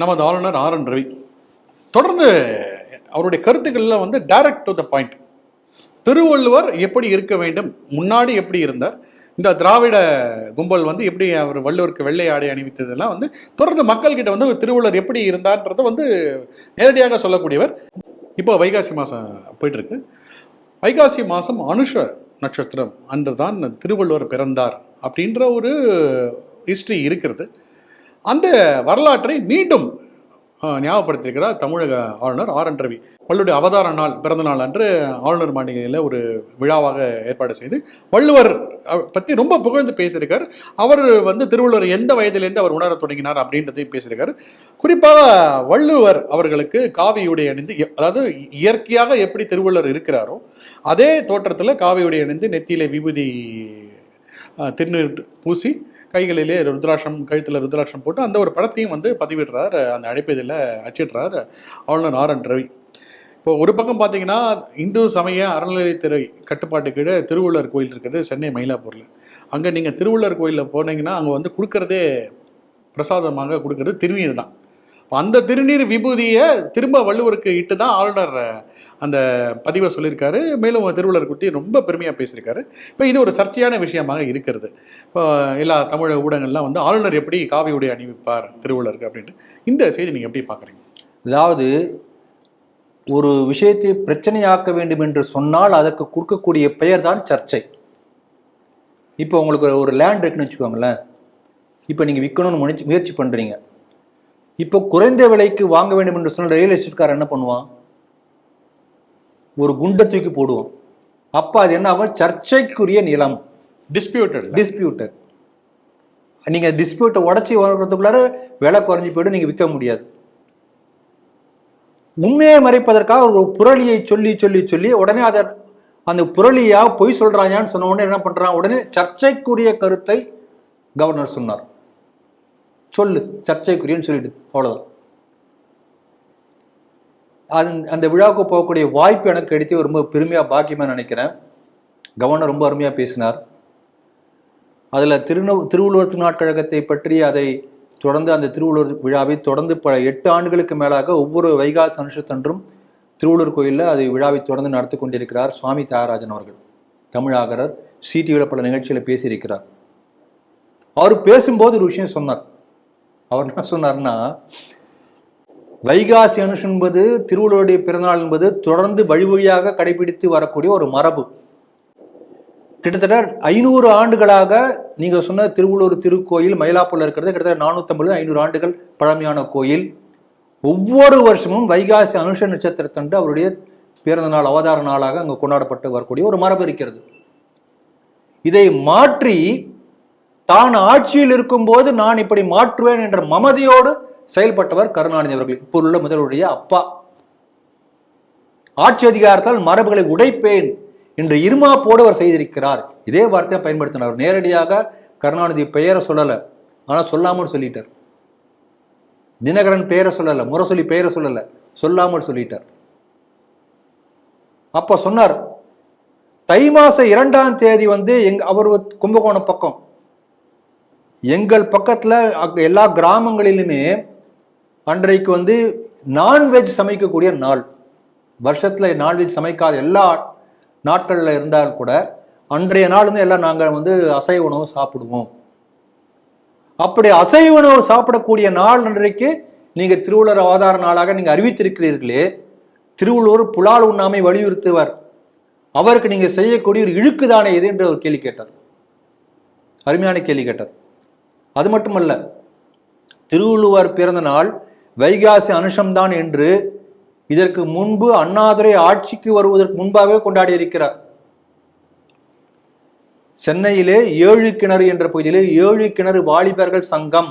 நமது ஆளுநர் R N Ravi. தொடர்ந்து அவருடைய கருத்துக்களில் வந்து direct to the point Thiruvalluvar எப்படி இருக்க வேண்டும் முன்னாடி எப்படி இருந்தார் இந்த திராவிட கும்பல் வந்து எப்படி அவர் வள்ளுவருக்கு வெள்ளை ஆடை அணிவித்ததெல்லாம் வந்து தொடர்ந்து மக்கள்கிட்ட வந்து திருவள்ளுவர் எப்படி இருந்தார்ன்றத வந்து நேரடியாக சொல்லக்கூடியவர். இப்போ வைகாசி மாதம் போயிட்டுருக்கு. வைகாசி மாதம் அனுஷ நட்சத்திரம் அன்று தான் திருவள்ளுவர் பிறந்தார் அப்படின்ற ஒரு ஹிஸ்ட்ரி இருக்கிறது. அந்த வரலாற்றை மீண்டும் ஞாபகப்படுத்தியிருக்கிறார் தமிழக ஆளுநர் ஆர் என் ரவி. வள்ளுடைய அவதார நாள் பிறந்த நாள் அன்று ஆளுநர் மாளிகையில் ஒரு விழாவாக ஏற்பாடு செய்து வள்ளுவர் பற்றி ரொம்ப புகழ்ந்து பேசியிருக்கார். அவர் வந்து திருவள்ளுவர் எந்த வயதிலேருந்து அவர் உணரத் தொடங்கினார் அப்படின்றதையும் பேசியிருக்காரு. குறிப்பாக வள்ளுவர் அவர்களுக்கு காவி உடை அணிந்து எ- அதாவது இயற்கையாக எப்படி திருவள்ளுவர் இருக்கிறாரோ அதே தோற்றத்தில் காவி உடை அணிந்து நெத்தியிலே விபூதி திருநீர் பூசி கைகளிலே ருத்ராட்சம் கழுத்தில் ருத்ராட்சம் போட்டு அந்த ஒரு படத்தையும் வந்து பதிவிடுறார். அந்த அழைப்பதில் அச்சிடுறார் ஆளுநர் ஆர் என் ரவி. இப்போ ஒரு பக்கம் பார்த்தீங்கன்னா இந்து சமய அறநிலையத்துறை கட்டுப்பாட்டு கீழே திருவள்ளுவர் கோயில் இருக்குது சென்னை மயிலாப்பூரில். அங்கே நீங்கள் திருவள்ளுவர் கோயிலில் போனீங்கன்னா அங்கே வந்து கொடுக்கறதே பிரசாதமாக கொடுக்கறது திருநீர் தான். அந்த திருநீர் விபூதியை திரும்ப வள்ளுவருக்கு இட்டு தான் ஆளுநர் அந்த பதிவை சொல்லியிருக்காரு. மேலும் திருவள்ளுவர் குட்டி ரொம்ப பெருமையாக பேசியிருக்காரு. இப்போ இது ஒரு சர்ச்சையான விஷயமாக இருக்கிறது. இப்போ எல்லா தமிழக ஊடகங்கள்லாம் வந்து ஆளுநர் எப்படி காவி உடை அணிவிப்பார் திருவள்ளுவருக்கு அப்படின்ட்டு. இந்த செய்தி நீங்கள் எப்படி பார்க்குறீங்க? அதாவது ஒரு விஷயத்தை பிரச்சனையாக்க வேண்டும் என்று சொன்னால் அதற்கு கொடுக்கக்கூடிய பெயர் தான் சர்ச்சை. இப்போ உங்களுக்கு ஒரு லேண்ட் இருக்குன்னு வச்சுக்கோங்களேன். இப்போ நீங்கள் விற்கணும்னு முயற்சி முயற்சி பண்ணுறீங்க இப்போ குறைந்த விலைக்கு வாங்க வேண்டும் என்று சொன்ன ரியல் எஸ்டேட்காரர் என்ன பண்ணுவான்? ஒரு குண்டை தூக்கி போடுவான். அப்போ அது என்ன ஆகும்? சர்ச்சைக்குரிய நிலம். டிஸ்பியூட்டட் டிஸ்பியூட்டட் நீங்கள் டிஸ்பியூட்டை உடச்சி வர்றதுக்குள்ளார விலை குறைஞ்சி போயிடும் நீங்கள் விற்க முடியாது. உண்மையை மறைப்பதற்காக ஒரு புரளியை சொல்லி சொல்லி சொல்லி உடனே அதை அந்த புரளியா பொய் சொல்றாயான்னு சொன்ன உடனே என்ன பண்றான்? உடனே சர்ச்சைக்குரிய கருத்தை கவர்னர் சொன்னார். சொல்லு சர்ச்சைக்குரியன்னு சொல்லிட்டு அவ்வளோதான் அது அந்த விழாவுக்கு போகக்கூடிய வாய்ப்பு எனக்கு கிடைத்து ரொம்ப பெருமையாக பாக்கியமாக நினைக்கிறேன். கவர்னர் ரொம்ப அருமையாக பேசினார். அதில் திருந திருவள்ளுவர் திருநாட்கழகத்தை பற்றி அதை தொடர்ந்து அந்த திருவள்ளுவர் விழாவை தொடர்ந்து பல எட்டு ஆண்டுகளுக்கு மேலாக ஒவ்வொரு வைகாசி அனுஷத்தன்றும் திருவள்ளூர் கோயிலில் அதை விழாவை தொடர்ந்து நடத்தி கொண்டிருக்கிறார் சுவாமி தியாகராஜன் அவர்கள். தமிழாகரர் சிடிவியில் பல நிகழ்ச்சிகளை பேசியிருக்கிறார். அவர் பேசும்போது ஒரு விஷயம் சொன்னார். அவர் என்ன சொன்னார்னா வைகாசி அனுஷ் என்பது திருவள்ளுவருடைய பிறந்தநாள் என்பது தொடர்ந்து வழி வழியாக கடைபிடித்து வரக்கூடிய ஒரு மரபு. கிட்டத்தட்ட ஐநூறு ஆண்டுகளாக நீங்க சொன்ன திருவள்ளூர் திருக்கோயில் மயிலாப்பூர்ல இருக்கிறது கிட்டத்தட்ட நானூற்றம்பது ஐநூறு ஆண்டுகள் பழமையான கோயில். ஒவ்வொரு வருஷமும் வைகாசி அனுஷ நட்சத்திரத்தன்று அவருடைய பிறந்த நாள் அவதார நாளாக அங்கு கொண்டாடப்பட்டு வரக்கூடிய ஒரு மரபு இருக்கிறது. இதை மாற்றி தான் ஆட்சியில் இருக்கும்போது நான் இப்படி மாற்றுவேன் என்ற மமதியோடு செயல்பட்டவர் கருணாநிதி அவர்கள் இப்போ உள்ள முதல்வருடைய அப்பா. ஆட்சி அதிகாரத்தால் மரபுகளை உடைப்பேன் என்று இருமாப்போடு அவர் செய்திருக்கிறார். இதே வார்த்தையை பயன்படுத்தினார். நேரடியாக கருணாநிதி பெயரை சொல்லலை. ஆனால் சொல்லாமல் சொல்லிட்டார். தினகரன் பெயரை சொல்லலை. முரசொலி பெயரை சொல்லலை. சொல்லாமல் சொல்லிட்டார். அப்போ சொன்னார் தை மாசம் இரண்டாம் தேதி வந்து எங்க அவர் கும்பகோணம் பக்கம் எங்கள் பக்கத்தில் எல்லா கிராமங்களிலுமே அன்றைக்கு வந்து நான்வெஜ் சமைக்கக்கூடிய நாள். வருஷத்தில் நான்வெஜ் சமைக்காத எல்லா நாட்களில் இருந்தால் கூட அன்றைய நாள் வந்து எல்லாம் நாங்கள் வந்து அசைவ உணவு சாப்பிடுவோம். அப்படி அசைவ உணவு சாப்பிடக்கூடிய நாள் அன்றைக்கு நீங்கள் திருவள்ளுவர் அவதார நாளாக நீங்கள் அறிவித்திருக்கிறீர்களே திருவள்ளுவர் புலால் உண்ணாமை வலியுறுத்துவர். அவருக்கு நீங்கள் செய்யக்கூடிய ஒரு இழுக்குதானே எது என்று ஒரு கேள்வி கேட்டார். அருமையான கேள்வி கேட்டார். அது மட்டுமல்ல திருவள்ளுவர் பிறந்த நாள் வைகாசி அனுஷம்தான் என்று இதற்கு முன்பு அண்ணாதுரை ஆட்சிக்கு வருவதற்கு முன்பாகவே கொண்டாடி இருக்கிறார் சென்னையிலே ஏழு கிணறு என்ற பகுதியிலே ஏழு கிணறு வாலிபர்கள் சங்கம்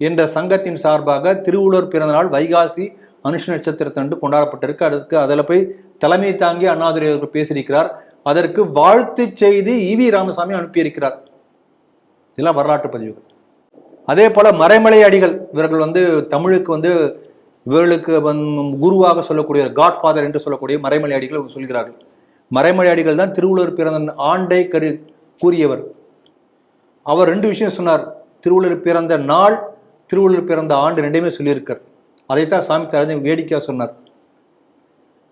என்ற சங்கத்தின் சார்பாக திருவள்ளுவர் பிறந்தநாள் வைகாசி அனுஷ நட்சத்திரத்தன்று கொண்டாடப்பட்டிருக்கு. அதற்கு அதில் போய் தலைமை தாங்கி அண்ணாதுரை அவர்கள் பேசியிருக்கிறார். அதற்கு வாழ்த்து செய்தி இவி ராமசாமி அனுப்பியிருக்கிறார். இதெல்லாம் வரலாற்று பதிவுகள். அதே போல் மறைமலை அடிகள் இவர்கள் வந்து தமிழுக்கு வந்து இவர்களுக்கு குருவாக சொல்லக்கூடிய காட்ஃபாதர் என்று சொல்லக்கூடிய மறைமலை அடிகள் சொல்கிறார்கள். மறைமலை அடிகள் தான் திருவள்ளுவர் பிறந்த ஆண்டை கரு கூறியவர். அவர் ரெண்டு விஷயம் சொன்னார். திருவள்ளுவர் பிறந்த நாள் திருவள்ளுவர் பிறந்த ஆண்டு ரெண்டையுமே சொல்லியிருக்கார். அதைத்தான் சாமி தராஜன் வேடிக்கையாக சொன்னார்.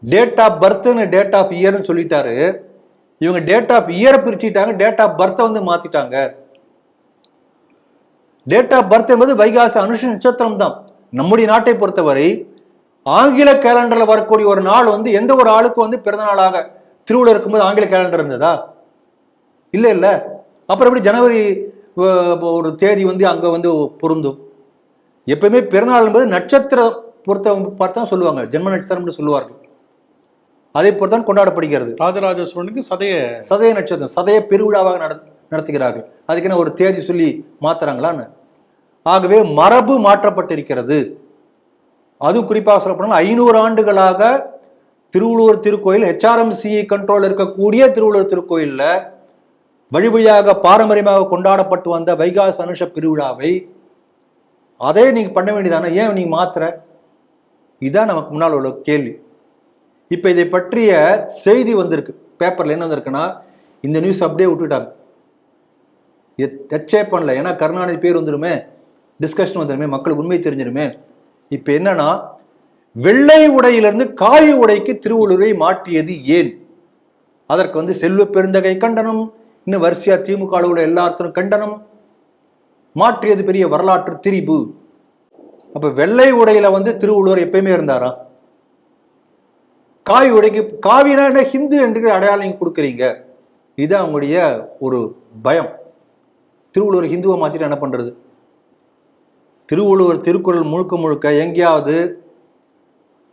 டேட் ஆஃப் பர்த்னு டேட் ஆஃப் இயர்னு சொல்லிட்டாரு. இவங்க டேட் ஆஃப் இயரை பிரிச்சுட்டாங்க டேட் ஆஃப் பர்த்தை வந்து மாற்றிட்டாங்க டேட் ஆஃப் பர்த் என்பது வைகாசி அனுஷ நட்சத்திரம் தான் நம்முடைய நாட்டை பொறுத்தவரை ஆங்கில கேலண்டர்ல வரக்கூடிய ஒரு நாள் வந்து எந்த ஒரு ஆளுக்கும் வந்து பிறந்த நாளாக திருவள்ளுவர் இருக்கும்போது ஆங்கில கேலண்டர் இருந்ததா? இல்ல இல்ல. அப்புறம் எப்படி ஜனவரி ஒரு தேதி வந்து அங்க வந்து பொருந்தும்? எப்பவுமே பிறந்தநாள் என்பது நட்சத்திரம் பொறுத்த பார்த்தா சொல்லுவாங்க. ஜென்ம நட்சத்திரம்னு சொல்லுவார்கள். அதே பொறுத்தான் கொண்டாடப்படுகிறது. ராஜராஜ சோழனுக்கு சதைய சதய நட்சத்திரம் சதய பெருவிழாவாக நட- நடத்துகிறார்கள். அதுக்குன்னு ஒரு தேதி சொல்லி மாத்துறாங்களான்னு. ஆகவே மரபு மாற்றப்பட்டிருக்கிறது. அது குறிப்பாக சொல்லப்போனால் ஐநூறு ஆண்டுகளாக திருவள்ளுவர் திருக்கோயில் ஹெச்ஆர்எம்சி கண்ட்ரோல் இருக்கக்கூடிய திருவள்ளுவர் திருக்கோயிலில் வழி வழியாக பாரம்பரியமாக கொண்டாடப்பட்டு வந்த வைகாசி அனுஷ பெருவிழாவை அதே நீங்கள் பண்ண வேண்டியதானே? ஏன் நீங்கள் மாத்திர இதுதான் நமக்கு முன்னால் உள்ள கேள்வி. இப்போ இதை பற்றிய செய்தி வந்திருக்கு. பேப்பரில் என்ன வந்திருக்குன்னா இந்த நியூஸ் அப்படியே விட்டுட்டாங்க. இது டச்சே பண்ணல. ஏன்னா கருணாநிதி பேர் வந்துருமே டிஸ்கஷன் வந்துருமே மக்களுக்கு உண்மை தெரிஞ்சிருமே. இப்போ என்னன்னா வெள்ளை உடையிலிருந்து காய் உடைக்கு திருவள்ளுவரை மாற்றியது ஏன்? அதற்கு வந்து செல்வ பெருந்தகை கண்டனம் இன்னும் வரிசையா திமுக அளவில் எல்லாத்திலும் கண்டனம். மாற்றியது பெரிய வரலாற்று திரிபு. அப்ப வெள்ளை உடையில வந்து திருவள்ளுவர் எப்பயுமே இருந்தாரா? காய் உடைக்கு காவினா என்ன ஹிந்து என்று அடையாளம் கொடுக்குறீங்க. இது அவங்களுடைய ஒரு பயம். திருவள்ளுவர் ஹிந்துவை மாற்றிட்டு என்ன பண்ணுறது திருவள்ளுவர் திருக்குறள் முழுக்க முழுக்க எங்கேயாவது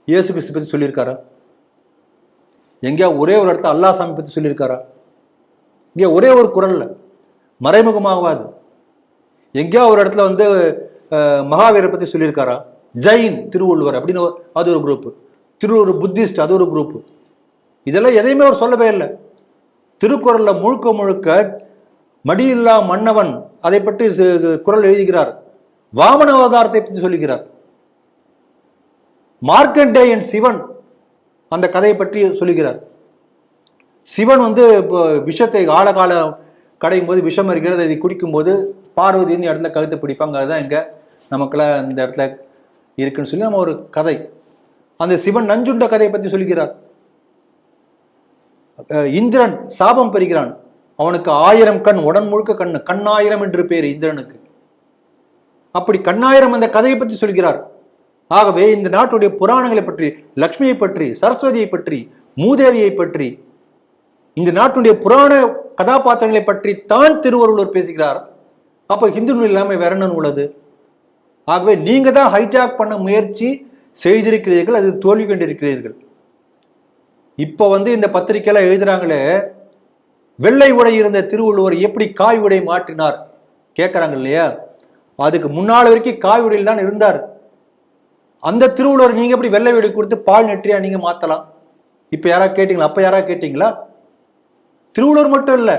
இயேசு கிறிஸ்து பற்றி சொல்லியிருக்காரா? எங்கேயாவது ஒரே ஒரு இடத்துல அல்லாஹ் சாமி பற்றி சொல்லியிருக்காரா? இங்கே ஒரே ஒரு குரலில் மறைமுகமாகாது எங்கேயாவது ஒரு இடத்துல வந்து மகாவீரை பற்றி சொல்லியிருக்காரா? ஜெயின் திருவள்ளுவர் அப்படின்னு ஒரு- அது ஒரு குரூப்பு திருவள்ளுவர் புத்திஸ்ட் அது ஒரு குரூப்பு இதெல்லாம் எதையுமே அவர் சொல்லவே இல்லை. திருக்குறளில் முழுக்க முழுக்க மடியில்லா மன்னவன் அதை பற்றி குரல் எழுதுகிறார். வாமன அவதாரத்தை பற்றி சொல்லுகிறார். மார்க்கண்டேயன் சிவன் அந்த கதையை பற்றி சொல்லுகிறார். சிவன் வந்து இப்போ விஷத்தை ஆழகால கடையும் போது விஷம் இருக்கிறது அதை குடிக்கும்போது பார்வதி இந்த இடத்துல கழுத்தை பிடிப்பாங்க. அதுதான் இங்கே நமக்கெல்லாம் இந்த இடத்துல இருக்குன்னு சொல்லி நம்ம ஒரு கதை. அந்த சிவன் நஞ்சுண்ட கதையை பற்றி சொல்கிறார் இந்திரன் சாபம் பெறுகிறான். அவனுக்கு ஆயிரம் கண் உடன் முழுக்க கண் கண்ணாயிரம் என்று பேர் இந்திரனுக்கு. அப்படி கண்ணாயிரம் அந்த கதையை பற்றி சொல்கிறார். ஆகவே இந்த நாட்டுடைய புராணங்களை பற்றி லக்ஷ்மியை பற்றி சரஸ்வதியை பற்றி மூதேவியை பற்றி இந்த நாட்டுடைய புராண கதாபாத்திரங்களை பற்றி தான் திருவள்ளுவர் பேசுகிறார். அப்ப ஹிந்து நூல் இல்லாமல் வேற என்ன உள்ளது ஆகவே நீங்க தான் ஹைஜாக் பண்ண முயற்சி செய்திருக்கிறீர்கள் அது தோல்வி கண்டிருக்கிறீர்கள். இப்போ வந்து இந்த பத்திரிக்கையில எழுதுறாங்களே வெள்ளை உடை இருந்த திருவள்ளுவர் எப்படி காய் உடை மாற்றினார்? கேட்கறாங்க இல்லையா? அதுக்கு முன்னால் வரைக்கும் காய் உடையில் தான் இருந்தார். அந்த திருவள்ளுவர் நீங்க எப்படி வெள்ளை உடை கொடுத்து பால் நெற்றியா நீங்க மாத்தலாம்? இப்ப யாராவது கேட்டீங்களா? அப்ப யாராவது கேட்டீங்களா? திருவள்ளுவர் மட்டும் இல்ல.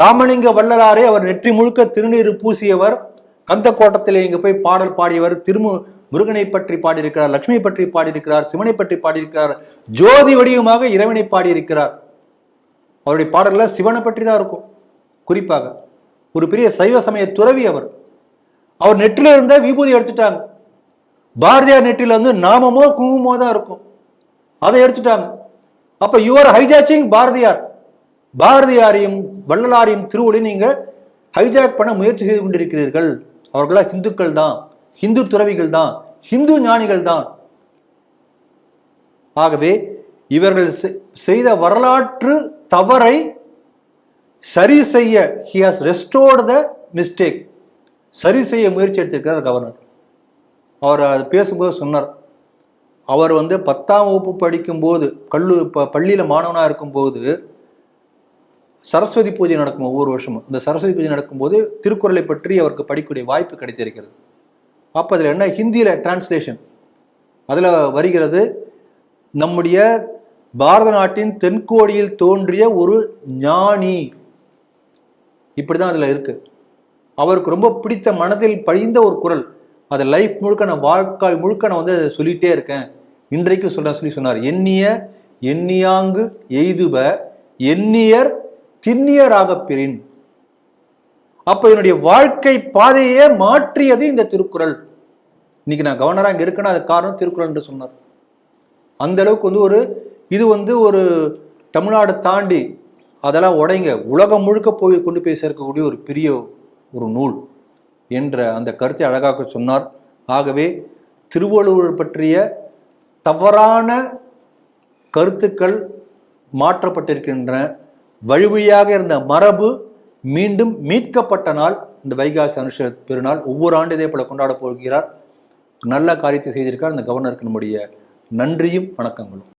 ராமலிங்க வள்ளலாரே அவர் நெற்றி முழுக்க திருநீர் பூசியவர் கந்த கோட்டத்திலே இங்க போய் பாடல் பாடியவர் திருமு முருகனை பற்றி பாடியிருக்கிறார் லட்சுமி பற்றி பாடியிருக்கிறார் சிவனை பற்றி பாடியிருக்கிறார் ஜோதி வடிவமாக இறைவனை பாடியிருக்கிறார். அவருடைய பாடல்கள் சிவனை பற்றி தான் இருக்கும். குறிப்பாக ஒரு பெரிய சைவ சமய துறவி அவர். அவர் நெற்றில இருந்த விபூதி எடுத்துட்டாங்க. பாரதியார் நெற்றில வந்து நாமமோ குங்குமோ தான் இருக்கும். அதை எடுத்துட்டாங்க. அப்ப யுவர் ஹைஜாச்சிங் பாரதியார். பாரதியாரையும் வள்ளலாரையும் திருவொழி நீங்க ஹைஜாக் பண்ண முயற்சி செய்து கொண்டிருக்கிறீர்கள். அவர்களா ஹிந்துக்கள் தான். ஹிந்து துறவிகள் தான். ஹிந்து ஞானிகள் தான். ஆகவே இவர்கள் செ- செய்த வரலாற்று தவறை சரி செய்ய he has restored the mistake சரி செய்ய முயற்சி எடுத்திருக்கிறார் கவர்னர் அவர் அது பேசும்போது சொன்னார். அவர் வந்து பத்தாம் வகுப்பு படிக்கும்போது கல்லு ப பள்ளியில் மாணவனாக இருக்கும்போது சரஸ்வதி பூஜை நடக்கும் ஒவ்வொரு வருஷமும். இந்த சரஸ்வதி பூஜை நடக்கும்போது திருக்குறளை பற்றி அவருக்கு படிக்கக்கூடிய வாய்ப்பு கிடைத்திருக்கிறது. அப்போ அதில் என்ன? ஹிந்தியில் டிரான்ஸ்லேஷன் அதில் வருகிறது நம்முடைய பாரத நாட்டின் தென்கோடியில் தோன்றிய ஒரு ஞானி. இப்படிதான் அதுல இருக்கு. அவருக்கு ரொம்ப பிடித்த மனதில் பழிந்த ஒரு குரல். அதை லைஃப் முழுக்க நான் வாழ்க்கை முழுக்க நான் வந்து அதை சொல்லிட்டே இருக்கேன். இன்றைக்கு சொல்ல சொல்லி சொன்னார். எண்ணிய எண்ணியாங்கு எய்துப எண்ணியர் திண்ணியராக பிரின். அப்ப என்னுடைய வாழ்க்கை பாதையே மாற்றியது இந்த திருக்குறள். இன்னைக்கு நான் கவர்னராக இருக்கேன்னா அது காரணம் திருக்குறள் என்று சொன்னார். அந்த அளவுக்கு வந்து ஒரு இது வந்து ஒரு தமிழ்நாடு தாண்டி அதெல்லாம் உடைங்க. உலகம் முழுக்க போய் கொண்டு போய் சேர்க்கக்கூடிய ஒரு பெரிய ஒரு நூல் என்ற அந்த கருத்தை அழகாக சொன்னார். ஆகவே திருவள்ளுவர் பற்றிய தவறான கருத்துக்கள் மாற்றப்பட்டிருக்கின்றன வழிவழியாக இருந்த மரபு மீண்டும் மீட்கப்பட்ட நாள் இந்த வைகாசி அனுஷ பெருநாள். ஒவ்வொரு ஆண்டு இதே போல கொண்டாட போகிறார். நல்ல காரியத்தை செய்திருக்கார் அந்த கவர்னருக்கு நம்முடைய நன்றியும் வணக்கங்களும்.